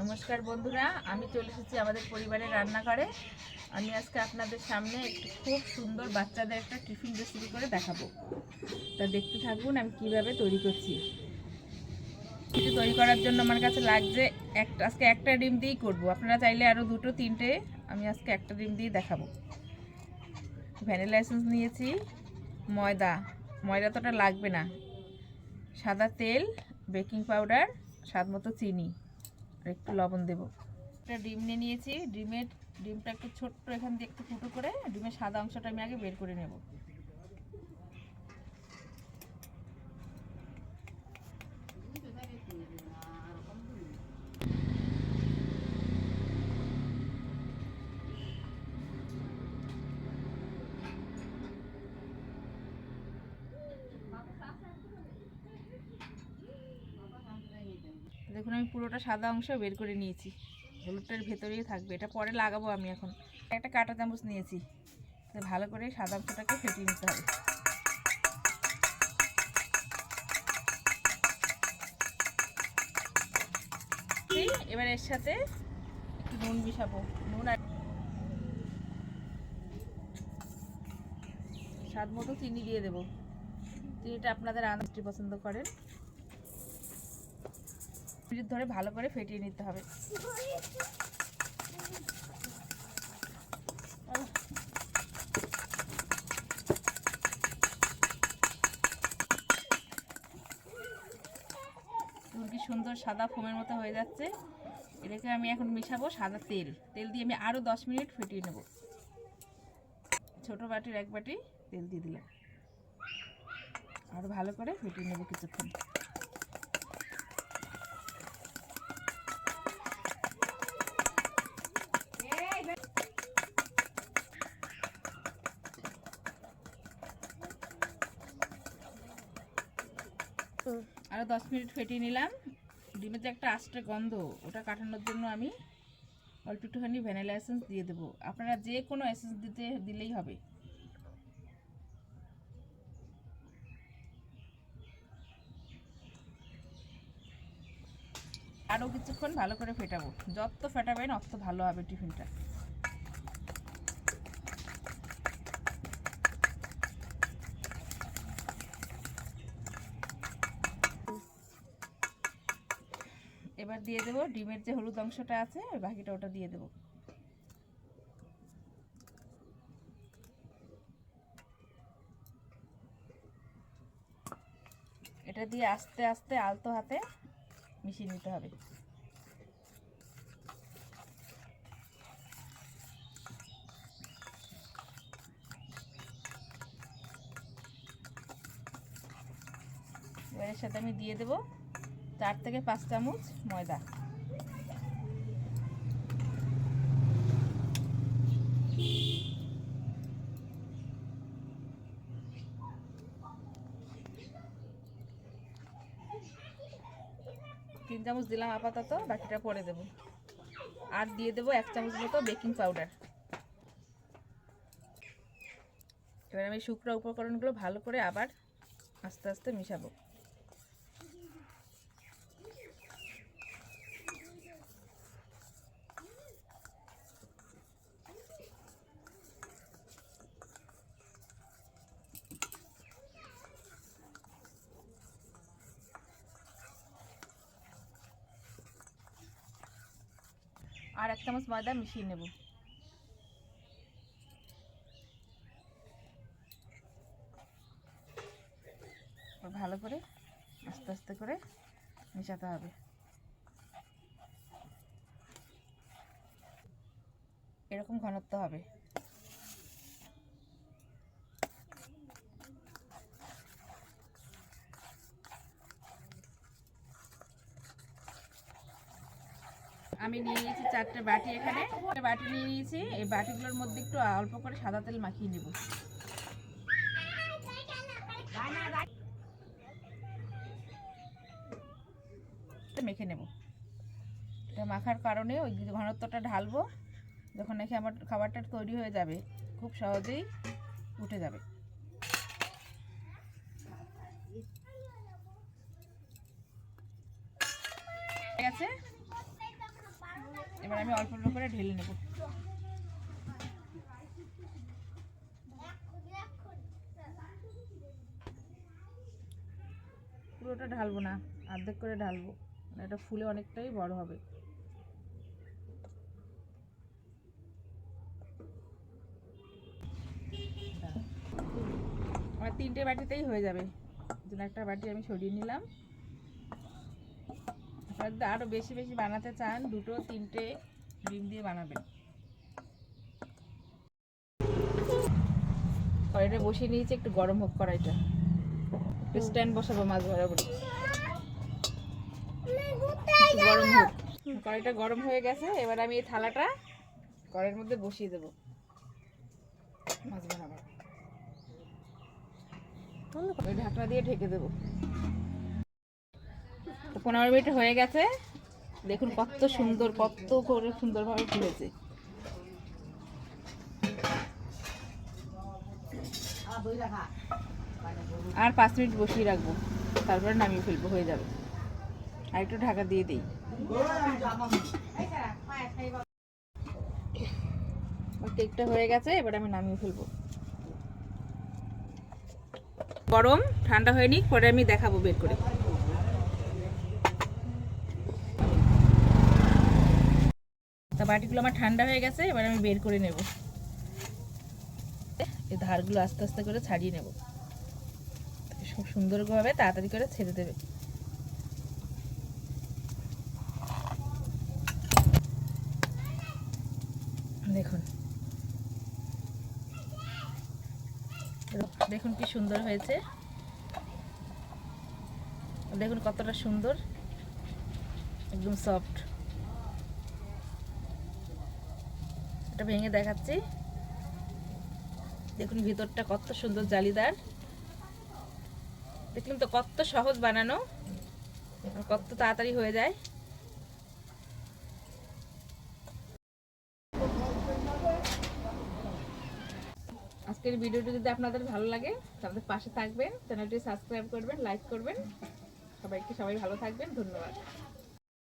নমস্কার বন্ধুরা, আমি চলে এসেছি আমাদের পরিবারের রান্নাঘরে। আমি আজকে আপনাদের সামনে একটি খুব সুন্দর বাচ্চাদের একটা টিফিন রেসিপি করে দেখাবো। তা দেখতে থাকুন আমি কীভাবে তৈরি করছি। কিছু তৈরি করার জন্য আমার কাছে লাগছে একটা আজকে একটা ডিম দিয়েই করব। আপনারা চাইলে আরও দুটো, তিনটে, আমি আজকে একটা ডিম দিয়ে দেখাবো। ভ্যানিলা এসেন্স নিয়েছি, ময়দা। ময়দা তোটা লাগবে না। সাদা তেল, বেকিং পাউডার স্বাদ মতো চিনি। একটু লবণ দেব। একটা ডিম নিয়ে নিয়েছি। ডিমের, ডিমটা একটু ছোট্ট এখান দিয়ে একটু ফুটো করে ডিমের সাদা অংশটা আমি আগে বের করে নেব। দেখুন আমি পুরোটা সাদা অংশ বের করে নিয়েছি। হলুদটার ভেতরেই থাকবে। এটা পরে লাগাবো আমি এখন। একটা কাঁটা চামচ নিয়েছি। ভালো করে সাদা অংশটাকে ফেটিয়ে নিতে হবে। এবার এর সাথে একটু নুন মিশাবো। নুন আর স্বাদ মতো চিনি দিয়ে দেবো। চিনিটা আপনাদের আনাজটি পছন্দ করেন। মিনিট ধরে ভালো করে ফেটিয়ে নিতে হবে। সুন্দর সাদা ফোমের মতো হয়ে যাচ্ছে। এটাকে আমি এখন মিশাবো সাদা তেল। তেল দিয়ে আমি আরও দশ মিনিট ফেটিয়ে নেব। ছোট বাটির এক বাটি তেল দিয়ে দিলাম। আরও ভালো করে ফেটিয়ে নেব কিছুক্ষণ। আরও দশ মিনিট ফেটিয়ে নিলাম। ডিমের যে একটা আস্তে গন্ধ, ওটা কাটানোর জন্য আমি অল্প একটুখানি ভ্যানিলা এসেন্স দিয়ে দেবো। আপনারা যে কোনো এসেন্স দিতে, দিলেই হবে। আরও কিছুক্ষণ ভালো করে ফেটাবো। যত ফেটাবেন, অত ভালো হবে টিফিনটা। এবার দিয়ে দেবো। ডিমের যে হলুদ অংশটা আছে, ওই বাকিটা ওটা দিয়ে দেবো। এটা দিয়ে আস্তে আস্তে আলতো হাতে মিশিয়ে নিতে হবে। এর সাথে আমি দিয়ে দেবো। চার থেকে পাঁচ চামচ ময়দা। তিন চামচ দিলাম আপাতত, বাকিটা পরে দেবো। আর দিয়ে দেবো এক চামচ মতো বেকিং পাউডার। এবার আমি শুকনো উপকরণগুলো ভালো করে আবার আস্তে আস্তে মিশাবো। আর এক চামচ ময়দা মিশিয়ে নেব। ভালো করে আস্তে আস্তে করে মেশাতে হবে। এরকম ঘনত্ব হবে। আমি নিয়ে নিয়েছি চারটে বাটি এখানে। বাটি নিয়ে নিয়েছি। এই বাটিগুলোর মধ্যে একটু অল্প করে সাদা তেল মাখিয়ে নেব। মেখে নেব। এটা মাখার কারণে ওই ঘনত্বটা ঢালবো। যখন নাকি আমার খাবারটা তৈরি হয়ে যাবে, খুব সহজেই উঠে যাবে। ঠিক আছে এবার আমি অল্প অল্প করে ঢেলে নেব। পুরোটা ঢালবো না, অর্ধেক করে ঢালবো। মানে এটা ফুলে অনেকটাই বড় হবে। আমার তিনটে বাটিতেই হয়ে যাবে। একটা বাটি আমি সরিয়ে নিলাম। আরও বেশি বেশি বানাতে চান, দুটো, তিনটে ডিম দিয়ে বানাবেন। কড়াইটা বসিয়ে নিয়েছি, একটু গরম হোক কড়াইটা। স্ট্যান্ড বসাবো মাছ বরাবর গরম হোক। কড়াইটা গরম হয়ে গেছে, এবার আমি এই থালাটা কড়াইয়ের মধ্যে বসিয়ে দেবো। মাছ বানাবার ওই ঢাকনা দিয়ে ঢেকে দেবো। তো পনেরো মিনিট হয়ে গেছে। দেখুন কত সুন্দর, কত করে সুন্দরভাবে ফুলেছে। আর পাঁচ মিনিট বসিয়ে রাখব, তারপরে নামিয়ে ফেলব, হয়ে যাবে। আর একটু ঢাকা দিয়ে দিই। কেকটা হয়ে গেছে, এবার আমি নামিয়ে ফেলব। গরম, ঠান্ডা হয়নি, পরে আমি দেখাবো বের করে। বাটিগুলো আমার ঠান্ডা হয়ে গেছে, এবার আমি বের করে নেব। এই ধারগুলো আস্তে আস্তে করে ছাড়িয়ে নেব। খুব সুন্দরভাবে তাড়াতাড়ি করে ছেড়ে দেবে। দেখুন। দেখুন কি সুন্দর হয়েছে। দেখুন কতটা সুন্দর। একদম সফট এটা ভেঙে দেখাচ্ছি। দেখুন ভিতরটা কত সুন্দর জালিদার। দেখলেন তো কত সহজ বানানো আর কত তাড়াতাড়ি হয়ে যায়। আজকের ভিডিওটি যদি আপনাদের ভালো লাগে, তাহলে পাশে থাকবেন, চ্যানেলটি সাবস্ক্রাইব করবেন, লাইক করবেন। সবাইকে সবাই ভালো থাকবেন, ধন্যবাদ।